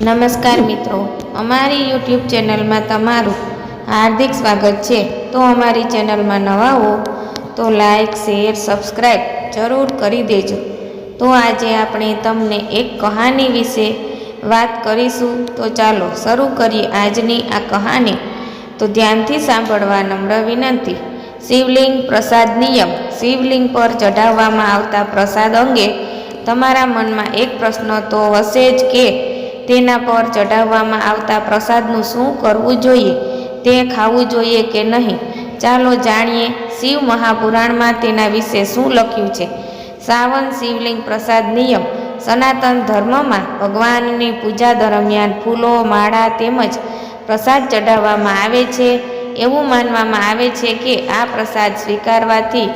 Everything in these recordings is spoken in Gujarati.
નમસ્કાર મિત્રો. અમારી યુટ્યુબ ચેનલમાં તમારું હાર્દિક સ્વાગત છે. તો અમારી ચેનલમાં નવા હો, તો લાઈક શેર સબસ્ક્રાઈબ જરૂર કરી દેજો. તો આજે આપણે તમને એક કહાની વિશે વાત કરીશું. તો ચાલો શરૂ કરીએ આજની આ કહાની. તો ધ્યાનથી સાંભળવા નમ્ર વિનંતી. શિવલિંગ પ્રસાદ નિયમ. શિવલિંગ પર ચઢાવવામાં આવતા પ્રસાદ અંગે તમારા મનમાં એક પ્રશ્ન તો હશે જ કે તેના પર ચઢાવવામાં આવતા પ્રસાદનું શું કરવું જોઈએ? તે ખાવું જોઈએ કે નહીં? ચાલો જાણીએ શિવ મહાપુરાણમાં તેના વિશે શું લખ્યું છે? સાવન શિવલિંગ પ્રસાદ નિયમ. સનાતન ધર્મમાં ભગવાનની પૂજા દરમિયાન ફૂલો, માળા તેમજ પ્રસાદ ચઢાવવામાં આવે છે. એવું માનવામાં આવે છે કે આ પ્રસાદ સ્વીકારવાથી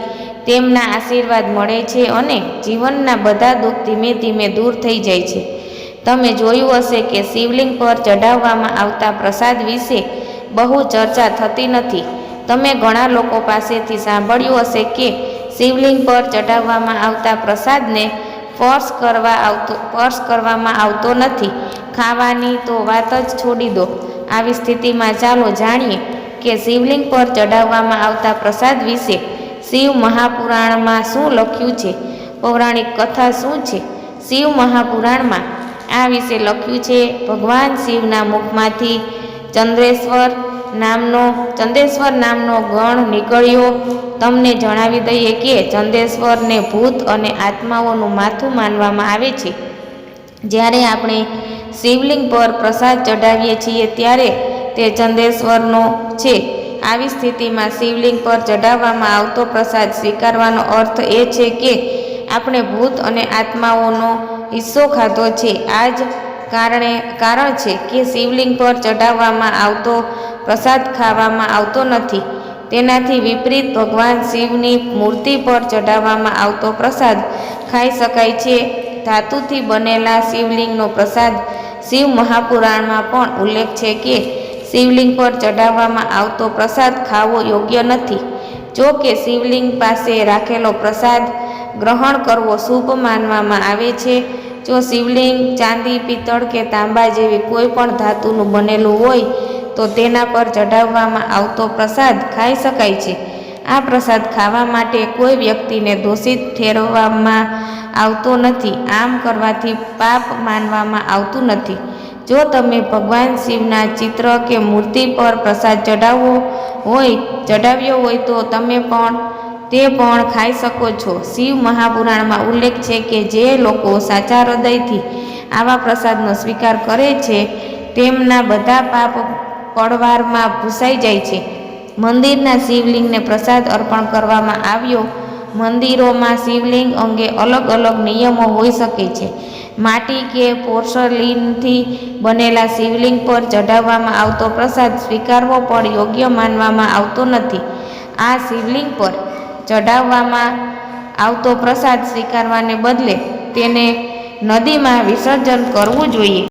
તેમના આશીર્વાદ મળે છે અને જીવનના બધા દુઃખ ધીમે ધીમે દૂર થઈ જાય છે. તમે જોયું હશે કે શિવલિંગ પર ચઢાવવામાં આવતા પ્રસાદ વિશે બહુ ચર્ચા થતી નથી. તમે ઘણા લોકો પાસેથી સાંભળ્યું હશે કે શિવલિંગ પર ચઢાવવામાં આવતા પ્રસાદને સ્પર્શ કરવા આવતો સ્પર્શ કરવામાં આવતો નથી. ખાવાની તો વાત જ છોડી દો. આવી સ્થિતિમાં ચાલો જાણીએ કે શિવલિંગ પર ચઢાવવામાં આવતા પ્રસાદ વિશે શિવ મહાપુરાણમાં શું લખ્યું છે? પૌરાણિક કથા શું છે? શિવ મહાપુરાણમાં આ વિશે લખ્યું છે, ભગવાન શિવના મુખમાંથી ચંદ્રેશ્વર નામનો ચંદ્રેશ્વર નામનો ગણ નીકળ્યો. તમને જણાવી દઈએ કે ચંદ્રેશ્વરને ભૂત અને આત્માઓનું માથું માનવામાં આવે છે. જ્યારે આપણે શિવલિંગ પર પ્રસાદ ચઢાવીએ છીએ ત્યારે તે ચંદ્રેશ્વરનો છે. આવી સ્થિતિમાં શિવલિંગ પર ચઢાવવામાં આવતો પ્રસાદ સ્વીકારવાનો અર્થ એ છે કે આપણે ભૂત અને આત્માઓનો હિસ્સો ખાધો છે. આ જ કારણે, કારણ છે કે શિવલિંગ પર ચઢાવવામાં આવતો પ્રસાદ ખાવામાં આવતો નથી. તેનાથી વિપરીત ભગવાન શિવની મૂર્તિ પર ચઢાવવામાં આવતો પ્રસાદ ખાઈ શકાય છે. ધાતુથી બનેલા શિવલિંગનો પ્રસાદ શિવ મહાપુરાણમાં પણ ઉલ્લેખ છે કે શિવલિંગ પર ચઢાવવામાં આવતો પ્રસાદ ખાવો યોગ્ય નથી. જો કે શિવલિંગ પાસે રાખેલો પ્રસાદ ગ્રહણ કરવો શુભ માનવામાં આવે છે. જો શિવલિંગ, ચાંદી, પિત્તળ કે તાંબા જેવી કોઈ પણ ધાતુનું બનેલું હોય, તો તેના પર ચઢાવવામાં આવતો પ્રસાદ ખાઈ શકાય છે. આ પ્રસાદ ખાવા માટે કોઈ વ્યક્તિને દોષિત ઠેરવવામાં આવતો નથી. આમ કરવાથી પાપ માનવામાં આવતું નથી. જો તમે ભગવાન શિવના ચિત્ર કે મૂર્તિ પર પ્રસાદ ચઢાવવો હોય, ચઢાવ્યો હોય તો તમે પણ તે પણ ખાઈ શકો છો. શિવ મહાપુરાણમાં ઉલ્લેખ છે કે જે લોકો સાચા હૃદયથી આવા પ્રસાદનો સ્વીકાર કરે છે, તેમના બધા પાપ પડવારમાં ભૂસાઈ જાય છે. મંદિરના શિવલિંગને પ્રસાદ અર્પણ કરવામાં આવ્યો. મંદિરોમાં શિવલિંગ અંગે અલગ અલગ નિયમો હોઈ શકે છે. માટી કે પોર્સલિનથી બનેલા શિવલિંગ પર ચઢાવવામાં આવતો પ્રસાદ સ્વીકારવો પણ યોગ્ય માનવામાં આવતો નથી. આ શિવલિંગ પર ચઢાવવામાં આવતો પ્રસાદ સ્વીકારવાને બદલે તેને નદીમાં વિસર્જન કરવું જોઈએ.